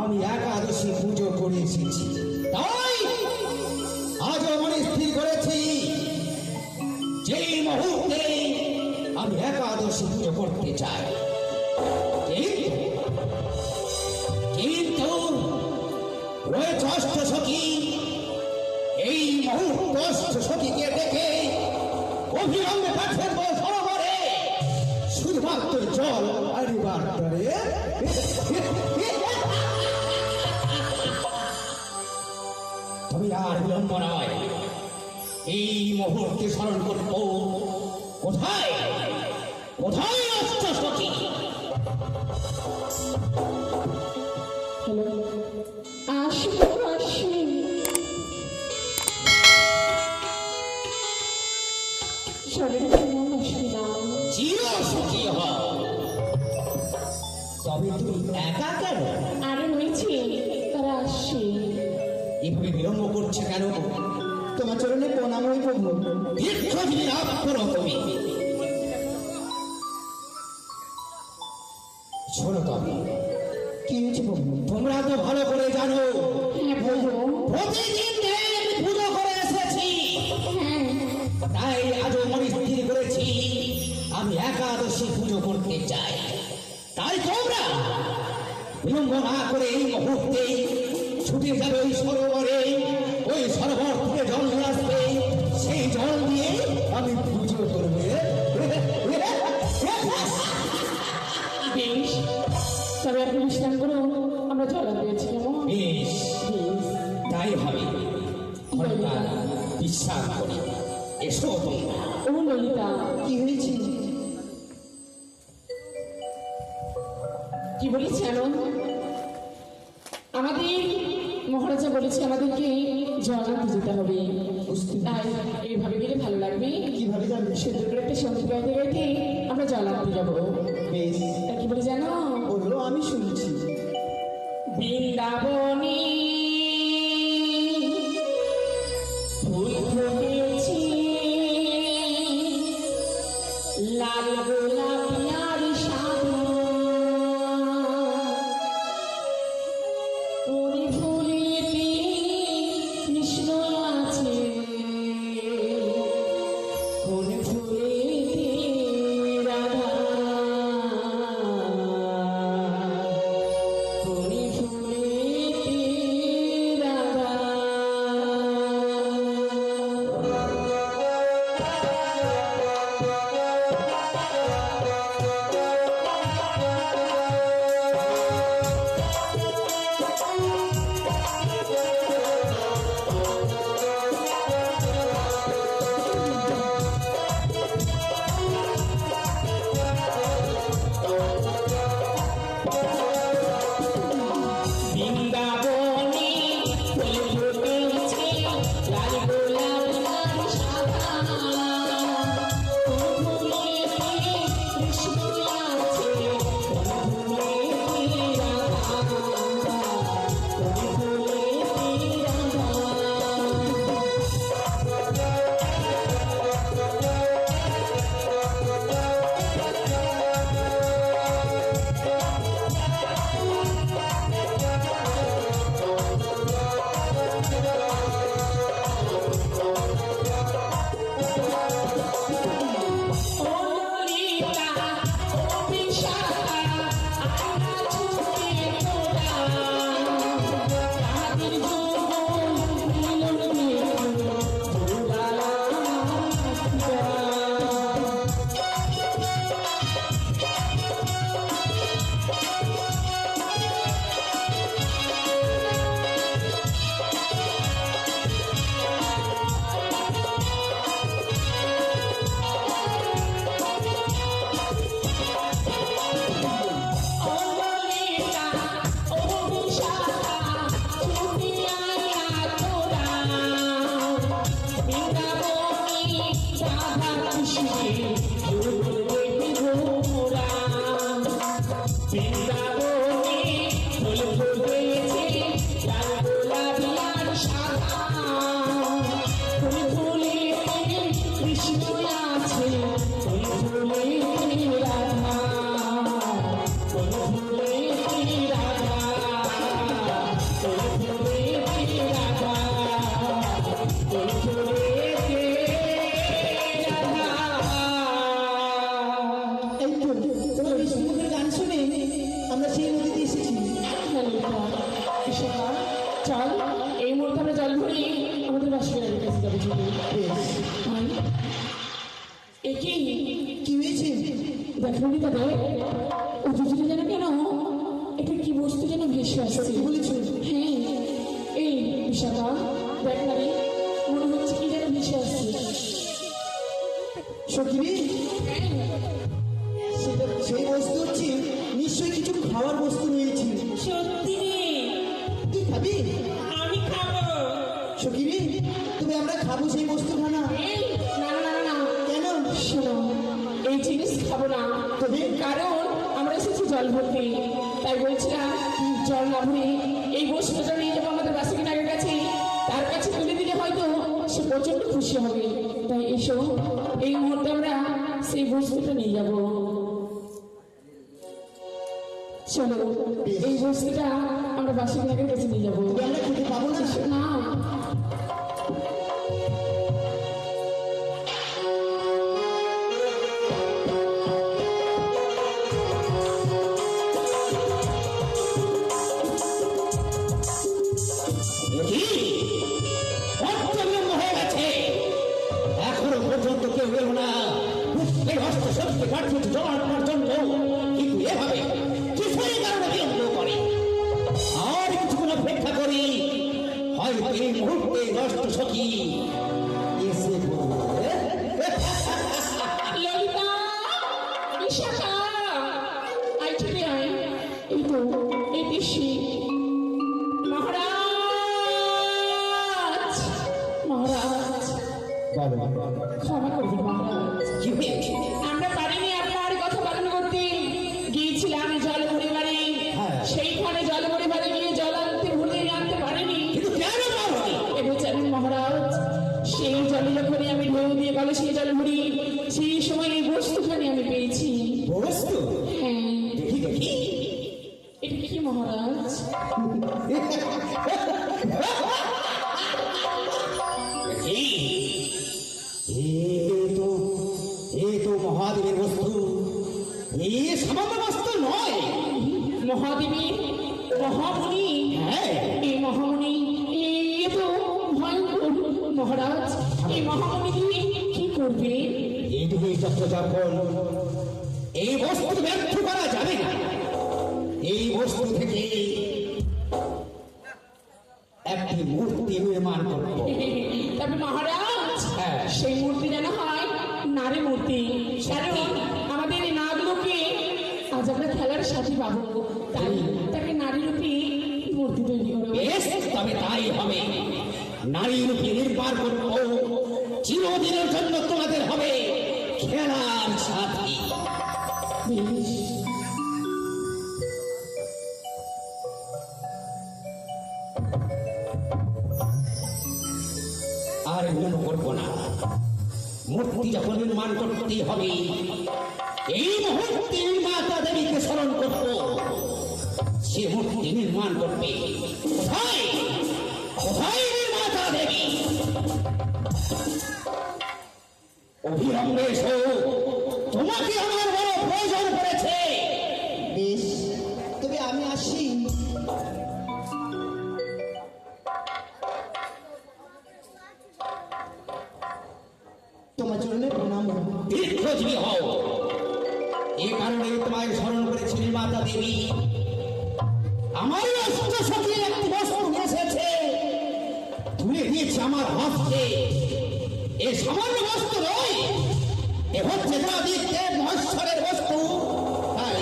আমি একাদশী পুজো করে এসেছি তাই আজ আমার স্থির করেছি। যেই মুহূর্তে আমি একাদশী পুজো করতে চাই। সখী। এই সখীকে দেখে অবিলম্বে পাঠাবো সরোবরে শুধুমাত্র জল তরে তুমি আর বিলম্ব নয়। এই মুহূর্তে স্মরণ করব, কোথায়? কোথায় অষ্ট সখী? হ্যালো আসি বিলম্ব করছে কেন? তোমার চরণে প্রণাম হই প্রভু দীর্ঘদিন লাভ করো তুমি শোনো তবে কি হয়েছে প্রভু? তোমরা তো ভালো করে জানো। হ্যাঁ প্রতিদিন পুজো করে এসেছি। তাই আজও মনে স্থির করেছি। আমি একাদশী পুজো করতে চাই। তাই তোমরা বিলম্ব না করে এই মুহূর্তে ছুটে যাবে ওই সরোবরে ওই সরোবর থেকে জল নিয়ে আসবে সেই জল দিয়ে আমি পুজো করবে। বেশ। তবে আপনি বিশ্রাম করুন আমরা জলা পেয়েছি বেশ তাই হবে। ঘণ্টা বিশ্রাম করি। এসো তোমরা। ও ললিতা কি হয়েছে? কি বলেছে আমাদের মহারাজা বলেছে আমাদেরকে জল আনতে যেতে হবে। তাই এইভাবে গেলে ভালো লাগবে। কীভাবে জানবে সুন্দর করে একটা সংগীত গাইতে গাইতে আমরা জল আনতে যাব। বেশ। তা কি বলে জানো? বলল আমি শুনছি। বৃন্দাবনী ফুল ফুটেছে। লাল গোলাপি আসছে বলেছ? হ্যাঁ এই বিশাখা দেখ না রে মনে হচ্ছে কি যেন ভেসে আসছে। সেটা সেই বস্তু হচ্ছে নিশ্চয়ই কিছু খাওয়ার বস্তু রয়েছে সত্যি রে। কি খাবি? আমি খাব। সখিনী তবে আমরা খাব সেই বস্তু খানা। না না না কেন? শোনো এই জিনিস খাব না। তবে? কারণ আমরা এসেছি জল ভর্তি। তাই বলছিলাম জল না ভরে এই বস্তুটা নিয়ে যাব আমাদের বাসিক নাগের কাছে তার কাছে তুলে দিলে হয়তো সে প্রচণ্ড খুশি হবে। তাই এসো এই মুহূর্তে আমরা সেই বস্তুটা নিয়ে যাব। চলো এই বস্তুটা আমরা বাসিক নাগের কাছে নিয়ে যাব। আমরা পাবো না He যখনই আমি ঢেউ দিয়ে গেল সেই জল ভরি। সেই সময় এই বস্তুখানি আমি পেয়েছি। বস্তু? হ্যাঁ। দেখি দেখি। এটা কি মহারাজ? তো মহাদেবের বস্তু। এ সামান্য বস্তু নয়। মহাদেবী মহামুনি। হ্যাঁ। এই মহামুনি এ তো ভয়ঙ্কর। মহারাজ এই কি করবে? বস্তু ব্যর্থ করা যাবে না। এই বস্তু থেকে একটি মূর্তি নির্মাণ করব। তবে মহারাজ হ্যাঁ। সেই মূর্তি যেন হয় নারী মূর্তি। কারণ আমাদের এই নাগলোকে আজ আমরা খেলার সাথী পাবো। তাই তাকে নারী রূপী মূর্তি তৈরি করব তবে তাই হবে। নারী রূপে নির্মাণ করব। চিরদিনের জন্য তোমাদের হবে খেলার সাথী। আর বিলম্ব করব না। মূর্তি যখন নির্মাণ করতে হবে, এই মুহূর্তে মাতা দেবীকে স্মরণ করব। সে মূর্তি নির্মাণ করবে। কোথায়? কোথায় মাতা দেবী? অবিলম্বে এসো তোমাকে আমার বড় প্রয়োজন পড়েছে। বেশ তবে আমি আসি। তোমার জন্য প্রণাম। দীর্ঘজীবী হও। এ কারণে তোমায় স্মরণ করেছি মাতা দেবী। আমার অস্ত্র সখিয়ে একটি তুলে দিয়েছে আমার হস্তে। এ সামান্য বস্তু নয়। এ হচ্ছে দেব মহেশ্বরের বস্তু। তাই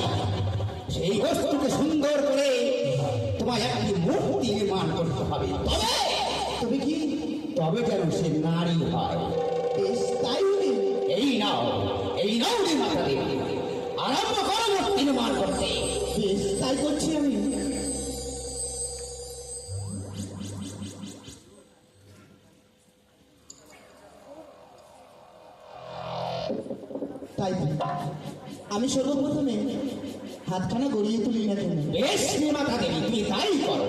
সেই বস্তুকে সুন্দর করে তোমায় একটি মূর্তি নির্মাণ করতে হবে। তবে তবে কি, তবে যেন সে নারী হয়। এই নাও এই নাও মাতা দেবী আরম্ভ করো মূর্তি নির্মাণ করতে। তাই করছি আমি। তাই আমি সর্বপ্রথমে হাতখানা গড়িয়ে তুলি না কেন? বেশ রে মাতা দেবী তুমি তাই করো।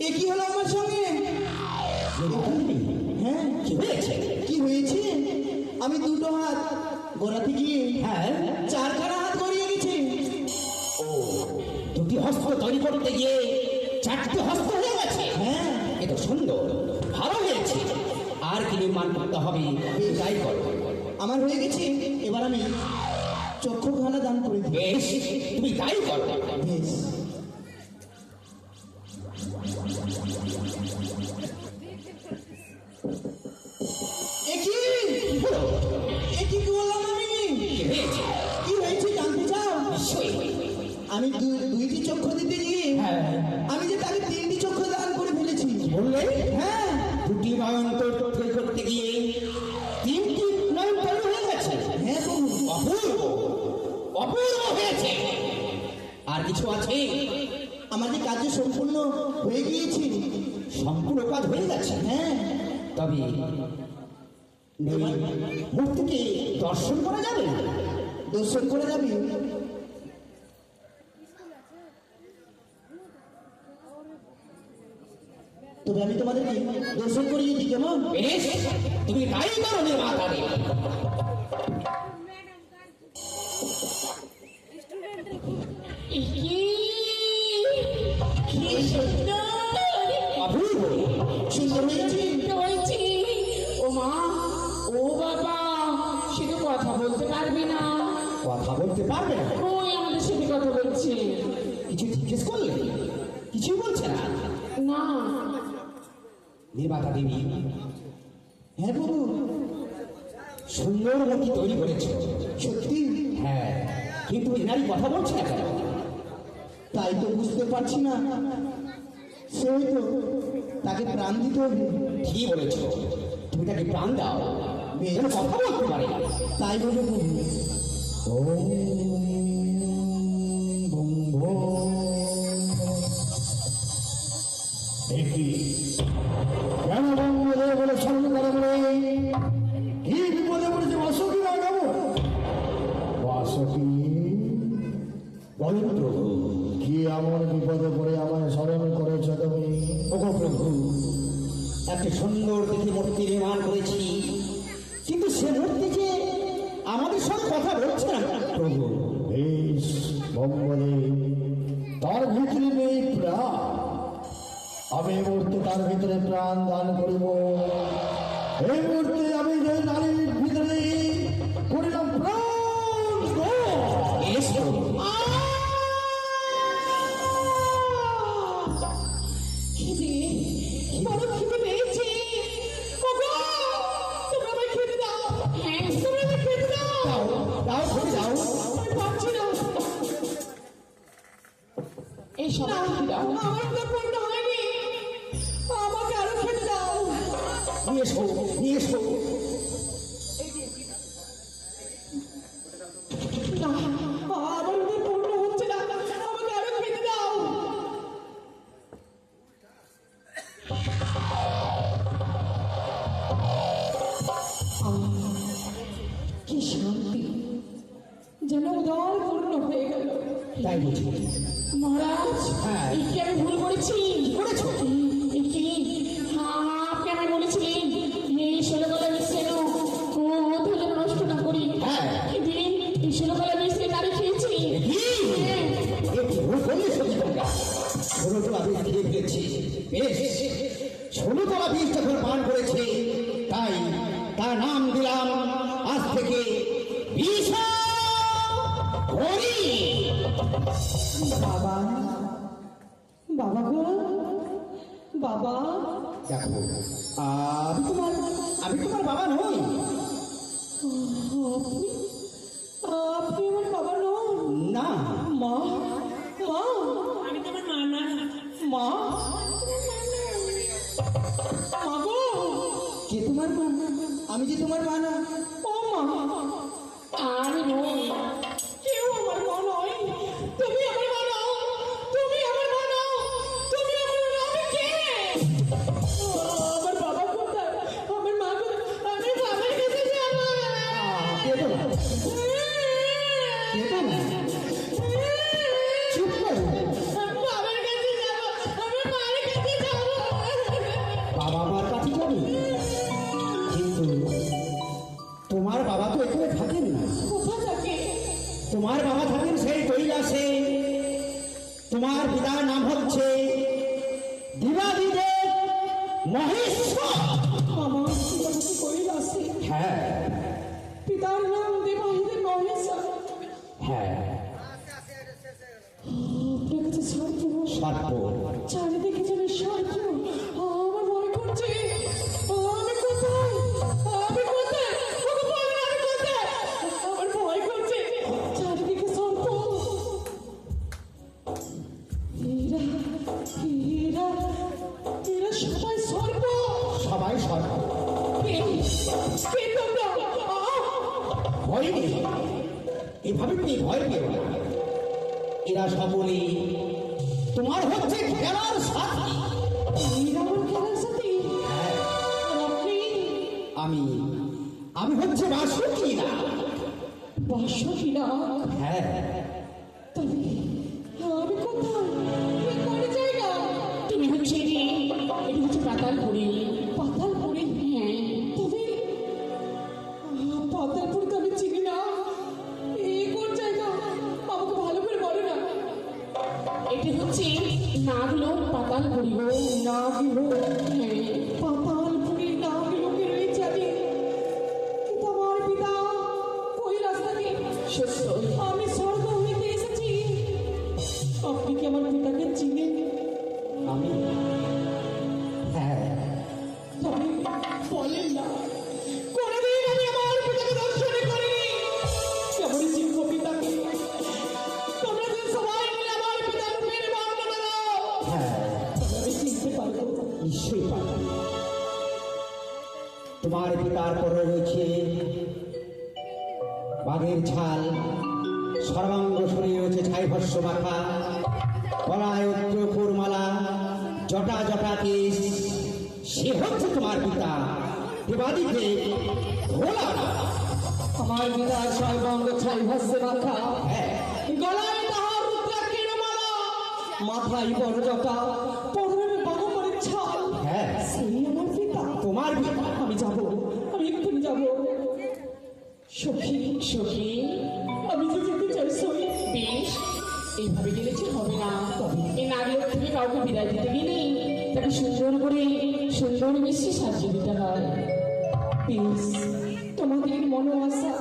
একই হলো আমার সঙ্গে? হ্যাঁ। কি হয়েছে? কি হয়েছে? আমি দুটো হাত গোড়াতে গিয়ে দুটি হস্ত হয়ে গেছে হ্যাঁ এটা সুন্দর। ভালো হয়েছে। আর কি নির্মাণ করতে হবে যাই কর। আমার হয়ে গেছে এবার আমি চক্ষুখানা দান করে বেশ। তুমি তাই কর। বেশ। আর কিছু আছে? আমাদের কার্য সম্পূর্ণ হয়ে গিয়েছে। সম্পূর্ণ কাজ হয়ে গেছে হ্যাঁ? তবে মূর্তিকে দর্শন করা যাবে? দর্শন করে যাবে? তবে আমি তোমাদেরকে দর্শন করিয়ে দিই, কেমন? তুমি তাই করো নির্মাতা বলতে পারবে না। ওই আমাদের সাথে কথা বলছে। কিছু জিজ্ঞেস করলে? কিছুই বলছে না। না। নির্মাতা দেবী হ্যাঁ প্রভু সুন্দর মূর্তি তৈরি করেছে। সত্যি? হ্যাঁ। কিন্তু এনারই কথা বলছে না কেন? তাই তো বুঝতে পারছি না। সে তো তাকে প্রাণ দিতে হবে কি বলেছ। তুমি তাকে প্রাণ দাও। যেন কথা বলতে পারে তাই বলে প্রভু কেন আমি এই মুহূর্তে তার ভিতরে প্রাণ দান করিব। এই মুহূর্তে আমি যে নারীর ভিতরে করিলাম প্রাণ ষোলোতলা বীজ দিয়ে দিয়েছি বেশ ষোলোতলা বীজ যখন পান করেছে তাই তার নাম দিলাম আজ থেকে বাবা বাবা গো বাবা। দেখো আমি তোমার আমি তোমার বাবা নই। আপনি আমার বাবা নন। না। মা মা। আমি মা? না মা মা গো! কে তোমার মা? আমি যে তোমার মা না। ও মা! আর নই তোমার পিতার নাম হচ্ছে দিবাদিদেব মহেশ্বর। আমার হ্যাঁ। পিতার নাম দেবাহিদের মহেশ্বর। হ্যাঁ। চারিদিকে যেন সর্প আমার ভয় করছে ভয় এভাবে তুমি ভয় পেও না এরা সকলে তোমার হচ্ছে খেলার সাথী। হ্যাঁ আমি আমি হচ্ছে বাসুকি না বাসকিনা হ্যাঁ। এটা হচ্ছে নাগলোক পাতালপুরি গো নাগলো হ্যাঁ তোমার পিতার পরে রয়েছে বাঘের ছাল সর্বাঙ্গ শরীরে রয়েছে ছাই ভস্য মাখা। গলায় উত্তর মালা জটা জটা কেশ। সে হচ্ছে তোমার পিতা। দেবাদিকে ভোলা আমার পিতা সর্বাঙ্গ ছাই ভাসছে মাথা হ্যাঁ। গলায় তাহার রুদ্রাক্ষের মালা মাথায় বড় জটা পরনে বাগামারের ছাল। হ্যাঁ। পিতা আমি যাব আমি এক্ষুনি যাব। সখী সখী আমি তো যেতে চাই সই বেশ এইভাবে গেলে যে হবে না। এই নাগলোক থেকে কাউকে বিদায় দিতে গেলে তাকে সুন্দর করে সুন্দর বেশি সাজিয়ে দিতে হয়। বেশ তোমাদের মনো আশা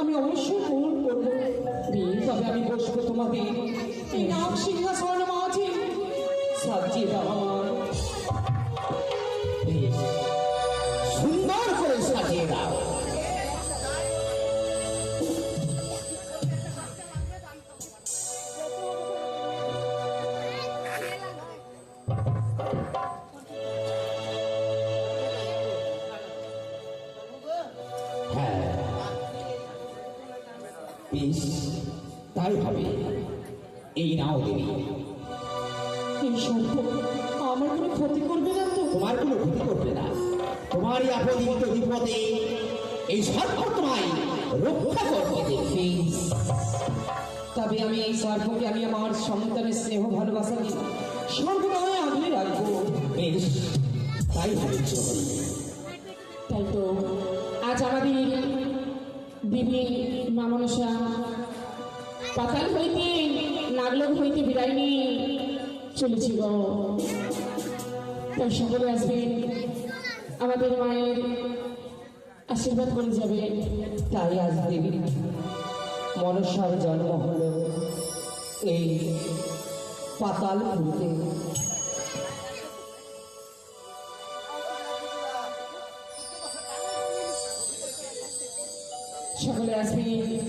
আমি অবশ্যই পূরণ করব। বেশ তবে আমি বসবো তোমাদের। এই নাম সিংহাসন মাঝে। সাজিয়ে দাও আমার বেশ তাই হবে। এই নাও দেবী। এই সর্প আমার কোনো ক্ষতি করবে না তো? তোমার কোনো ক্ষতি করবে না। তোমারই আপদিত বিপদে এই সর্প তোমায় রক্ষা করতে দেখবে তবে আমি এই সর্পকে আমি আমার সন্তানের স্নেহ ভালোবাসা দিয়ে সর্বদাই আগলে রাখব। বেশ তাই ভাবিছ তাই দেবী মা পাতাল হইতে, নাগলোক হইতে বিদায় চলেছি গো। সকলে আসবেন আমাদের মায়ের আশীর্বাদ করে যাবে। তাই আজ দেবী মনসার জন্ম হলো এই পাতাল পুরীতে সকলে আসবে